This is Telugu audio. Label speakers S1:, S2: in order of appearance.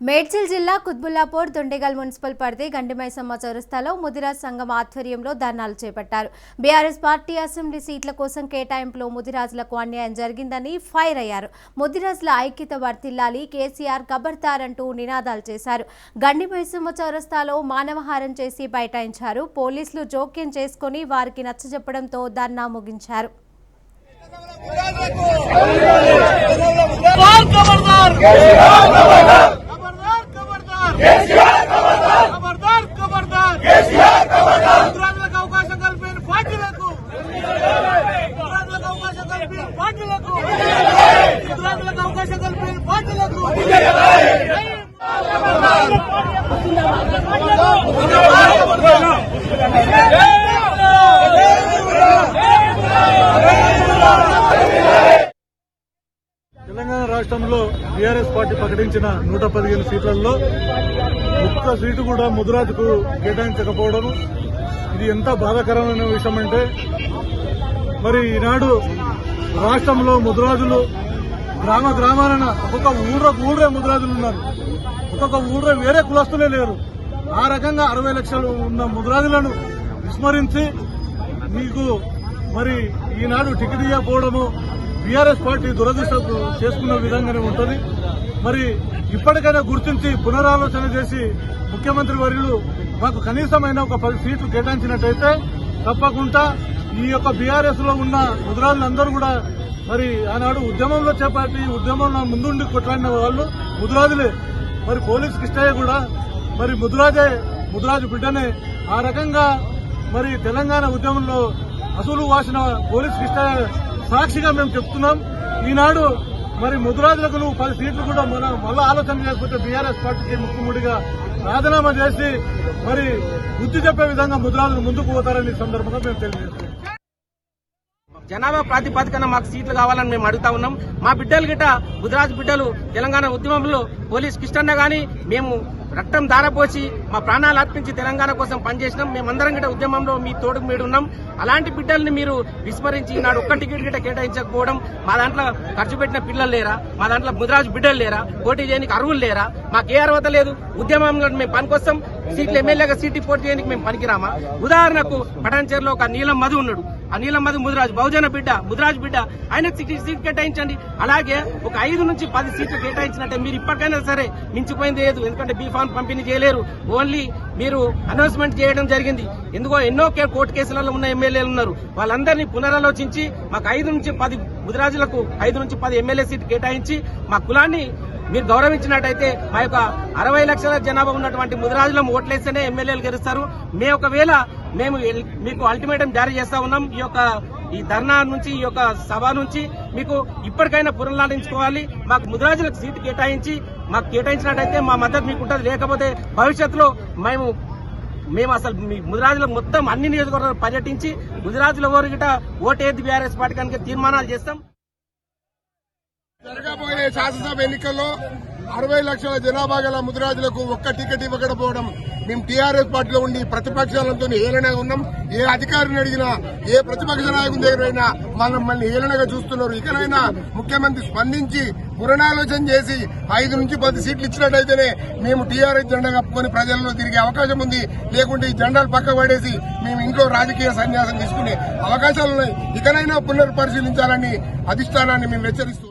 S1: మేడ్చల్ జిల్లా కుత్బుల్లాపూర్ దుండిగల్ మున్సిపల్ పరిధి గండిమైసమ్మ చౌరస్తాలో ముదిరాజ్ సంఘం ఆధ్వర్యంలో ధర్నాలు చేపట్టారు బీఆర్ఎస్ పార్టీ అసెంబ్లీ సీట్ల కోసం కేటాయింపులో ముదిరాజులకు అన్యాయం జరిగిందని ఫైర్ అయ్యారు ముదిరాజుల ఐక్యత వర్తిల్లాలి కేసీఆర్ కబర్తార్ అంటూ నినాదాలు చేశారు గండిమైసమ్మ చౌరస్తాలో మానవహారం చేసి బైఠాయించారు పోలీసులు జోక్యం చేసుకుని వారికి నచ్చజెప్పడంతో ధర్నా ముగించారు
S2: Yes, sir. టీఆర్ఎస్ పార్టీ ప్రకటించిన నూట పదిహేను సీట్లలో ఒక్క సీటు కూడా ముదిరాజుకు కేటాయించకపోవడం ఇది ఎంత బాధాకరమైన విషయం అంటే మరి ఈనాడు రాష్ట్రంలో ముదురాజులు గ్రామ గ్రామాలన ఒక్కొక్క ఊర ఊరే ముదురాజులు ఉన్నారు. ఒక్కొక్క ఊరే వేరే కులస్తులే లేరు. ఆ రకంగా అరవై లక్షలు ఉన్న ముదురాజులను విస్మరించి మీకు మరి ఈనాడు టికెట్ ఇవ్వకపోవడము బీఆర్ఎస్ పార్టీ దురదృష్టం చేసుకున్న విధంగానే ఉంటుంది. మరి ఇప్పటికైనా గుర్తించి పునరాలోచన చేసి ముఖ్యమంత్రి వర్యులు మాకు కనీసమైన ఒక పది సీట్లు కేటాయించినట్టయితే తప్పకుండా ఈ యొక్క బీఆర్ఎస్లో ఉన్న ముదురాజులందరూ కూడా మరి ఆనాడు ఉద్యమంలో చేపట్టి ఉద్యమంలో ముందుండి కొట్లాడిన వాళ్ళు ముదురాజులే మరి పోలీస్ కిష్టయ్య కూడా మరి ముదురాజే ముద్రాజు బిడ్డనే. ఆ రకంగా మరి తెలంగాణ ఉద్యమంలో అసలు వాసిన పోలీస్ కిష్టయ్య సాక్షిగా మేము చెప్తున్నాం. ఈనాడు మరి ముద్రాజులకు నువ్వు పది సీట్లు కూడా మన మళ్ళీ ఆలోచన చేయకపోతే బీఆర్ఎస్ పార్టీకి ముఖ్యముడిగా రాజీనామా చేసి మరి బుద్ధి చెప్పే విధంగా ముద్రాజులు ముందుకు పోతారని సందర్భంగా మేము తెలియజేస్తున్నాం.
S3: జనాభా ప్రాతిపదికన మాకు సీట్లు కావాలని మేము అడుగుతా ఉన్నాం. మా బిడ్డలు గిట్ట గుజరాత్ బిడ్డలు తెలంగాణ ఉద్యమంలో పోలీస్ కిష్టన్న గాని మేము రక్తం దారపోసి మా ప్రాణాలు అర్పించి తెలంగాణ కోసం పనిచేసినాం. మేమందరం గిట్ట ఉద్యమంలో మీ తోడుకు మీడు ఉన్నాం అలాంటి బిడ్డల్ని మీరు విస్మరించి నాడు ఒక్క టికెట్ గిట కేటాయించకపోవడం మా దాంట్లో ఖర్చు పెట్టిన పిల్లలు లేరా? మా దాంట్లో ముదిరాజు బిడ్డలు లేరా? పోటీ చేయడానికి అర్హులు లేరా? మాకు ఏ అర్హత లేదు. ఉద్యమంలో మేము పనికొస్తాం. సీట్లు ఎమ్మెల్యేగా సీటు పోటీ చేయడానికి మేము పనికిరామా? ఉదాహరణకు పటాన్చేరులో ఒక నీలం మధు ఉన్నాడు. అనిల్ అహ్మద్ మధు బహుజన బిడ్డ ముదిరాజ్ బిడ్డ ఆయన సీట్ సీట్ కేటాయించండి. అలాగే ఒక ఐదు నుంచి పది సీట్లు కేటాయించినట్టే మీరు ఇప్పటికైనా సరే మించిపోయింది లేదు. ఎందుకంటే బీఫామ్ పంపిణీ చేయలేరు. ఓన్లీ మీరు అనౌన్స్మెంట్ చేయడం జరిగింది. ఎందుకో ఎన్నో కే- కోర్టు కేసులలో ఉన్న ఎమ్మెల్యేలు ఉన్నారు. వాళ్ళందరినీ పునరాలోచించి మాకు ఐదు నుంచి పది ముదిరాజులకు ఐదు నుంచి పది ఎమ్మెల్యే సీట్ కేటాయించి మా కులాన్ని మీరు గౌరవించినట్టయితే మా యొక్క అరవై లక్షల జనాభా ఉన్నటువంటి ముదిరాజులం ఓట్లేస్తేనే ఎమ్మెల్యేలు గెలుస్తారు. మే ఒకవేళ మేము మీకు అల్టిమేటం జారీ చేస్తా ఉన్నాం. ఈ యొక్క ఈ ధర్నా నుంచి ఈ యొక్క సభ నుంచి మీకు ఇప్పటికైనా పునరుద్ధరించుకోవాలి మాకు ముదిరాజులకు సీటు కేటాయించి మాకు కేటాయించినట్టయితే మా మద్దతు మీకు ఉంటుంది. లేకపోతే భవిష్యత్తులో మేము మేము అసలు మీ ముదిరాజులకు మొత్తం అన్ని నియోజకవర్గాలు పర్యటించి ముదిరాజుల ఓరు గిట ఓటేది బీఆర్ఎస్ పార్టీ కనుక తీర్మానాలు చేస్తాం.
S4: జరగబోయే శాసనసభ ఎన్నికల్లో అరవై లక్షల జనాభా గల ముదిరాజులకు ఒక్క టికెట్ ఇవ్వకపోవడం మేము టీఆర్ఎస్ పార్టీలో ఉండి ప్రతిపక్షాలతో హేళనగా ఉన్నాం. ఏ అధికారిని అడిగినా ఏ ప్రతిపక్ష నాయకుని దగ్గరైనా మనం మళ్ళీ ఏలనగా చూస్తున్నారు. ఇకనైనా ముఖ్యమంత్రి స్పందించి పునరాలోచన చేసి ఐదు నుంచి పది సీట్లు ఇచ్చినట్టయితేనే మేము టీఆర్ఎస్ జెండా కప్పుకొని ప్రజల్లో తిరిగే అవకాశం ఉంది. లేకుంటే ఈ జెండాలు పక్క పడేసి మేము ఇంట్లో రాజకీయ సన్యాసం తీసుకునే అవకాశాలు ఉన్నాయి. ఇకనైనా పునర్పరిశీలించాలని అధిష్టానాన్ని మేము హెచ్చరిస్తున్నాం